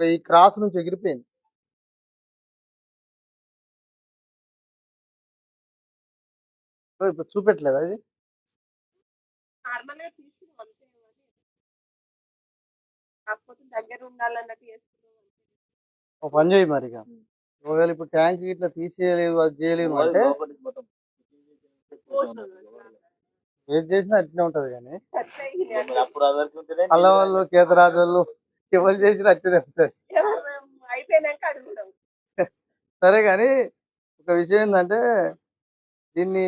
ఈ క్రాస్ నుంచి ఎగిరిపోయింది. ఇప్పుడు చూపెట్టలేదు అది. ఒక పని చేయి మరి ఇక ఒకవేళ ఇప్పుడు ట్యాంక్ ఇట్లా తీసేయలేవు అది చేయలేము అంటే ఏది చేసినా అట్లనే ఉంటది కానీ. ఖర్చు అయ్యింది ఎవరు చేసినా సరే కానీ ఒక విషయం ఏంటంటే దీన్ని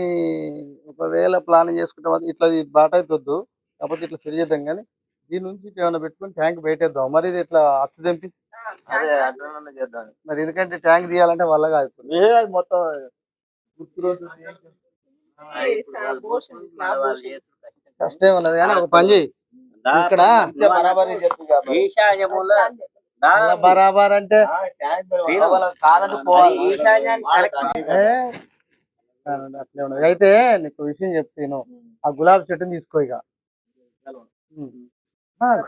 ఒకవేళ ప్లాన్ చేసుకుంటాం ఇట్లా ఇది బాట అయితే వద్దు కాకపోతే ఇట్లా సరి చేద్దాం కానీ దీని నుంచి ఏమైనా పెట్టుకొని ట్యాంక్ బయటేద్దాం. మరి ఇది ఇట్లా అచ్చు తెంపి. అదే అట్లనే చేద్దాం. మరి ఎందుకంటే ట్యాంక్ తీయాలంటే వల్ల కాదు. ఏ మొత్తం కష్టం ఉన్నది కానీ ఒక పని చేయి. ఇక్కడ బరాబరి. ఈశాన్యముల అంటే అట్లే ఉన్నది అయితే నీకు విషయం చెప్తాను. ఆ గులాబీ చెట్టుని తీసుకో ఇక.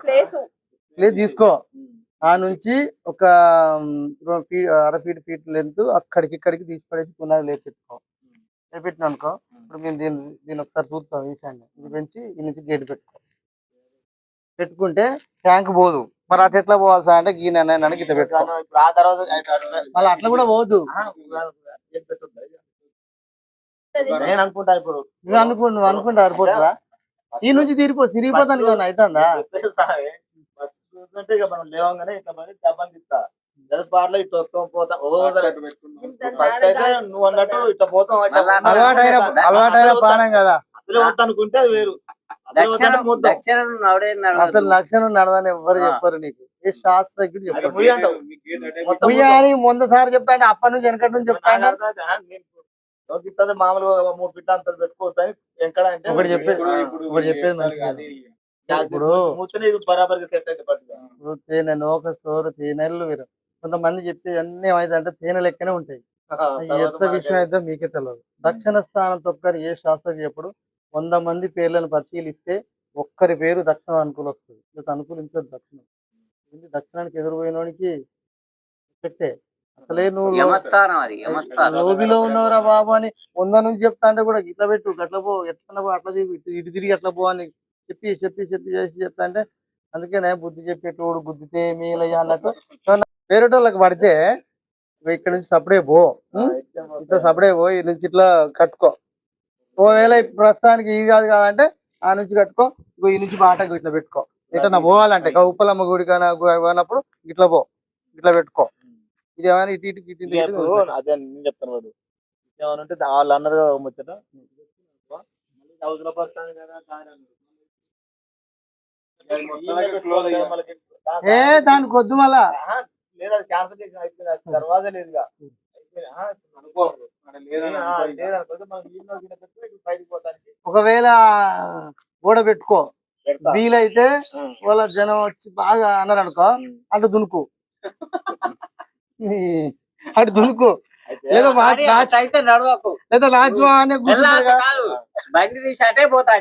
ప్లేస్. లేదు తీసుకో. ఆ నుంచి ఒక ఉమ్, రెండు ఫీ అర ఫీట్ ఫీట్ లెంత్ అక్కడికి ఇక్కడికి తీసి పడేసి పునాది లేపెట్టుకో లేపెట్టిన అనుకో ఇప్పుడు మేము దీన్ని దీన్ని ఒకసారి చూస్తాం ఈశాన్యం. ఇది పెంచి ఈ నుంచి గేట్ పెట్టుకో. పెట్టుకుంటే ట్యాంక్ పోదు. మరి అట్లా ఎట్లా పోవాలి సార్ అంటే గీన నన్ను గిట్ట పెట్టుకో. ఇప్పుడు ఆ తర్వాత. మళ్ళీ అట్లా కూడా పోదు. నేను అనుకుంటా ఇప్పుడు. నువ్వు అనుకో నువ్వు అనుకుంటే సరిపోతుందా ఈ నుంచి తిరిగిపో తిరిగిపోతాను కానీ అవుతుందా మనం లేవంగానే ఇట్లా మరి డబ్బని తిస్తా జస్ట్ పాటలో ఇట్లా వస్తాం పోతాం ఓసారి అటు పెట్టుకున్నాం ఫస్ట్ అయితే నువ్వు అన్నట్టు ఇట్లా పోతాం ఇట్లా మళ్ళా పోతాం. అలవాటైన అలవాటైన పానం కదా. అసలే వద్దు అనుకుంటే అది వేరు. అసలే లక్షణం నడవని ఎవ్వరు. చెప్పరు నీకు. ఏ శాస్త్రజ్ఞుడు అది చెప్పారు ముయ్యి అంటావు. మొత్తం ఉయ్య అని ముందు సారి అంటే అప్పటి నుంచి వెనకటి నుంచి చెప్తా నాకు అర్థమైంది. ఆ, నేను లోకి ఇస్తుంది మామూలుగా మూడు పిట్ట అంత పెట్టుకోవచ్చు అని ఎక్కడ అంటే ఒకటి చెప్పేది ఒకటి చెప్పేది మంచిది. ఇప్పుడు ఇప్పుడు తేనె నోక సోరు తేనెలు వేరు. కొంతమంది చెప్పేది అన్ని ఏమైతే అంటే తేనె లెక్కనే ఉంటాయి. ఎంత విషయం అయితే మీకే తెలియదు దక్షిణ స్థానం తొక్కని ఏ శాస్త్రం చెప్పడు. వంద మంది పేర్లను పరిశీలిస్తే ఒక్కరి పేరు దక్షిణం అనుకూల వస్తుంది. ఇక అనుకూలించదు దక్షిణం. ఏంటి దక్షిణానికి ఎదురుపోయినోనికి పెట్టే అసలే నువ్వు లో- యమస్థానం అది యమస్థానం. లోబిలో ఉన్నవరా బాబు అని వంద నుంచి చెప్తా అంటే కూడా ఇట్లా పెట్టు గట్ల పో ఎట్లా పో అట్లా చెప్పి ఇటు- ఇటు తిరిగి అట్లా పో అని చెప్పి చెప్పి చెప్పి చేసి చెప్తా అంటే అందుకనే బుద్ధి చెప్పేటోడు బుద్ధితే మీలయ్య అన్నట్టు. వేరేటోళ్ళకి పడితే ఇక్కడ నుంచి సపడే పో? ఇట్లా సపడే పో నుంచి ఇట్లా కట్టుకో. ఒకవేళ ఇప్పుడు ప్రస్తుతానికి ఇది కాదు కాదంటే ఆ నుంచి కట్టుకో ఇగో ఈ నుంచి బాట ఇట్లా పెట్టుకో. ఎట్లా పోవాలంటే ఇక ఉప్పలమ్మ గుడి కానీ పోయినప్పుడు ఇట్లా పో ఇట్లా పెట్టుకో. ఇది ఏమైనా ఇటు ఇటు ఇటు అదే నేను చెప్తాను వాడు. ఏమనంటే వాళ్ళు అన్నారు కదా ముచ్చట. కదా దాని అన్నారు. మళ్ళీ ఏ దానికి వద్దు మళ్ళా. ఆహా, లేదు అది క్యాన్సిల్ చేసి అయిపోయింది. అది తర్వాత లేదుగా ఒకవేళ గోడ పెట్టుకో. వీలైతే. వాళ్ళ జనం వచ్చి బాగా అన్నారు అనుకో అటు దునుకు. అటు దునుకు. లేదా లేదా నాచువా అనే బండి తీసి అటే పోతా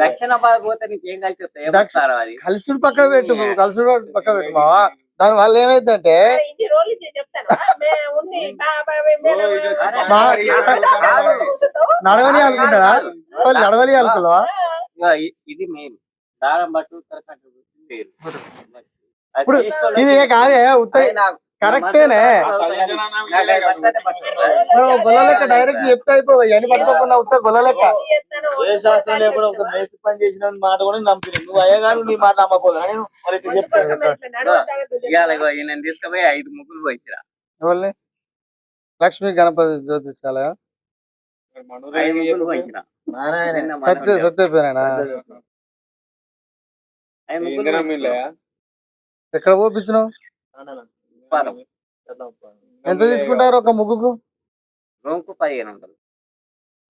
దక్షిణ పోతే నీకు ఏం కలిసి కలుసుడు పక్క పెట్టు కలుసుడు పక్క పెట్టు దాని వల్ల ఏమైందంటే. నడవని అనుకుంటారా? వాళ్ళు నడవని అనుకున్నావా ఇది మెయిన్ దారం అది ఇప్పుడు ఇది కాదే ఉత్తరి కరెక్టేనే. గొల్ల లెక్క డైరెక్ట్ చెప్తే అయిపో ఎన్ని పట్టుకోకుండా ఉత్త గొల్ల లెక్క ఏం శాస్త్రం లేకుండా ఒక మేస్త్రి పని చేసిన మాట కూడా నమ్మిన నువ్వు అయ్యగారు నీ మాట నమ్మకూడదు నేను మరి చెప్తాను ఈయన తీసుకుపోయి ఐదు ముగ్గులు పోయిరా ఎవరిని? లక్ష్మీ గణపతి జ్యోతిషాలయ సత్య. ఎక్కడ పోపించినావు. ఉప్పారం. ఎంత తీసుకుంటారు ఒక ముగ్గుకు? రూమ్కు పదిహేను వందలు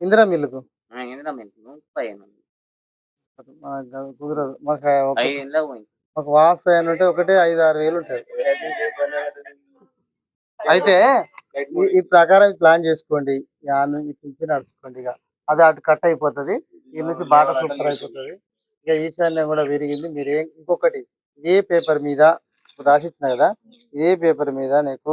ఇందిరా మిల్లుకు ఎందులో మేము రూమ్కు పదిహేను వందలు కుదరదు. మాకు ఒక- ఐదు ఇంట్లో పోయింది. మాకు వాసు అని ఉంటే ఒకటి ఐదు ఆరు వేలు ఉంటాయి. అయితే ఈ- ప్రకారం ప్లాన్ చేసుకోండి. యాన్ నుంచి నడుచుకోండి ఇక. అది అటు కట్ అయిపోతుంది. ఈ నుంచి బాట సూపర్ అయిపోతుంది. ఇక ఈశాన్యం కూడా విరిగింది. మీరు ఏం ఇంకొకటి ఏ పేపర్ మీద రాసిచ్చిన కదా ఏ పేపర్ మీద నీకు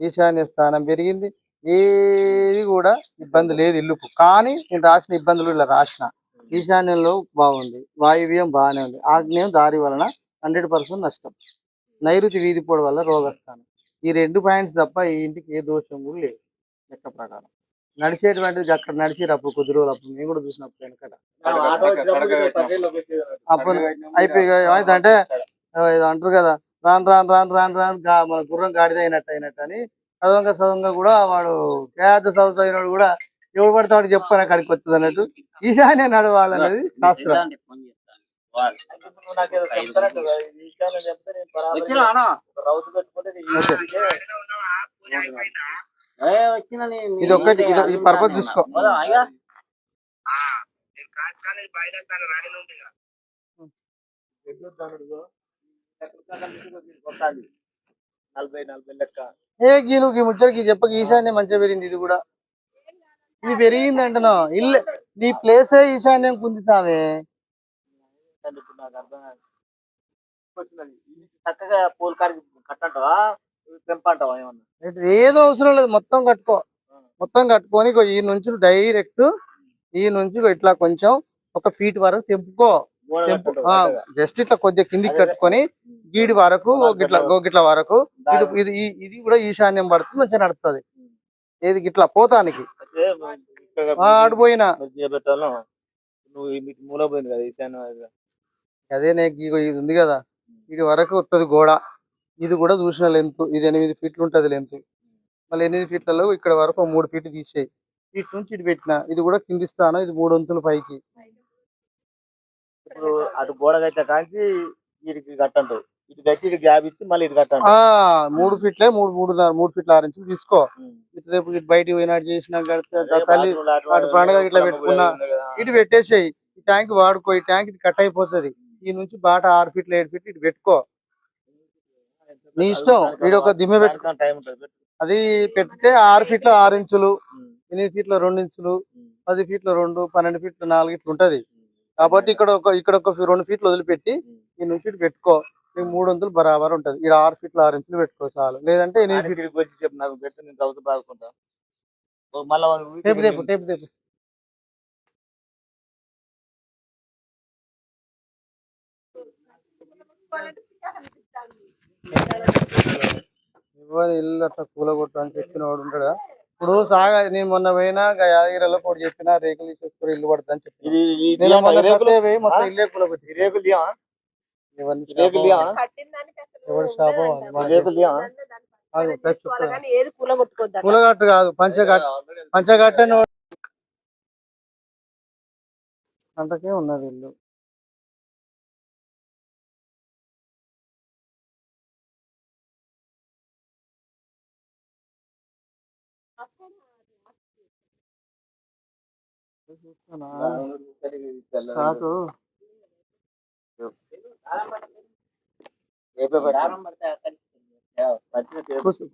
ఈశాన్య స్థానం పెరిగింది. ఏది కూడా ఇబ్బంది లేదు ఇల్లుకు. కానీ నేను రాసిన ఇబ్బందులు ఇలా రాసిన. ఈశాన్యంలో బాగుంది. వాయువ్యం బాగానే ఉంది. ఆగ్నేయం దారి వలన హండ్రెడ్ పర్సెంట్ నష్టం. నైరుతి వీధి పోవడం వల్ల రోగస్థానం. ఈ రెండు పాయింట్స్ తప్ప ఈ ఇంటికి ఏ దోషం కూడా లేదు. లెక్క ప్రకారం. నడిచేటువంటిది అక్కడ నడిచి అప్పుడు కొద్ది రోజులు అప్పుడు మేము కూడా చూసినప్పుడు వెనకట. అప్పుడు అయిపోయి ఏదో అంటారు కదా. రాను రాను రాను రాను రాను గా- మన గుర్రం గాడిద అయినట్టు అయినట్టు అని చదవంగా చదవంగా కూడా వాడు పేద చదువుతాయినాడు కూడా ఎవడు పడితే వాడు చెప్పాను అక్కడికి వస్తుంది అన్నట్టు. ఈశాన్య నడవాలన్నది శాస్త్రం. ఇది ఒక్కటి, ఇది- పర్పస్ నేను. ఏ గీను ముచ్చడికి చెప్పక ఈశాన్యం మంచిగా పెరిగింది ఇది కూడా. ఇది పెరిగింది అంటున్నా ఇల్లు నీ ప్లేసే ఈశాన్యం కుంది సామే చక్కగా పూల కాడికి కట్టంటావా? పెంపంటావా ఏమన్నా? ఏదో అవసరం లేదు మొత్తం కట్టుకో. మొత్తం కట్టుకొని ఈ నుంచి డైరెక్ట్ ఈ నుంచి ఇట్లా కొంచెం ఒక ఫీట్ వరకు తెంపుకో? జస్ట్ ఇట్లా కొద్దిగా కిందికి. కట్టుకొని గీడి వరకు గిట్లా గో గిట్ల వరకు ఇది ఇది కూడా ఈశాన్యం పడుతుంది మంచిగా నడుస్తుంది. ఏది గిట్లా పోతానికి. ఆడిపోయినా అది. నీకు ఇగో ఇది ఉంది కదా ఇది వరకు వస్తుంది గోడ. ఇది కూడా చూసిన లెంత్ ఇది ఎనిమిది ఫీట్లు ఉంటది లెంత్. మళ్ళీ ఎనిమిది ఫీట్లలో ఇక్కడ వరకు మూడు ఫీట్లు తీసేయి. ఇటు నుంచి ఇటు పెట్టిన ఇది కూడా కింది స్థానం ఇది మూడు వంతులు పైకి. ఇప్పుడు అటు గోడ కట్టే కాంచి వీటికి కట్టంటావు ఇటు కట్టి ఇటు గ్యాప్ ఇచ్చి మళ్ళీ ఇటు కట్టంటావు ఆ మూడు ఫీట్లే మూడు మూడున్నర మూడు ఫీట్ల ఆరు ఇంచులు తీసుకో. ఇటు రేపు ఇటు బయటికి పోయినట్టు చేసినా తల్లి అటు పండుగ ఇట్లా పెట్టుకున్నా. ఇటు పెట్టేసేయి. ఈ ట్యాంక్ వాడుకో ఈ ట్యాంక్ ఇది కట్ అయిపోతుంది. ఈ నుంచి బాట ఆరు ఫీట్లు ఏడు ఫీట్లు ఇటు పెట్టుకో. నీ ఇష్టం. ఈడ ఒక దిమ్మె టైం అది పెడితే ఆరు ఫీట్ల ఆరు ఇంచులు ఎనిమిది ఫీట్ల రెండు ఇంచులు పది ఫీట్ల రెండు పన్నెండు ఫీట్ల నాలుగు ఇట్లు ఉంటది కాబట్టి ఇక్కడ ఒక ఇక్కడ ఒక రెండు ఫీట్లు వదిలిపెట్టి ఈ నుంచి ఇటు పెట్టుకో. నీకు మూడు వందలు బరాబర్ ఉంటది. ఇక్కడ ఆరు ఫీట్ల ఆరు ఇంచులు పెట్టుకో చాలు. లేదంటే ఎనిమిది ఫీట్లు వచ్చి చెప్పు నాకు పెట్టు నేను చదువుతూ బాదుకుంటా. మళ్ళా టేపు టేపు టేపు టేపు. ఎవరు ఇల్లు అట్లా కూలగొట్టు అని చెప్పిన వాడు ఉంటాడా? ఇప్పుడు సాగా నేను మొన్న పోయినా యాదగిరిలో కూడా చెప్పిన రేకులు తీసేసుకుని ఇల్లు పడతా అని చెప్పిన. ఇది ఈ నేను దియా- మొన్న ఈ రేకులు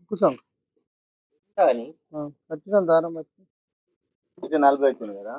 కూర్చోం కానీ వచ్చిన దారం వచ్చి నలభై వచ్చింది కదా?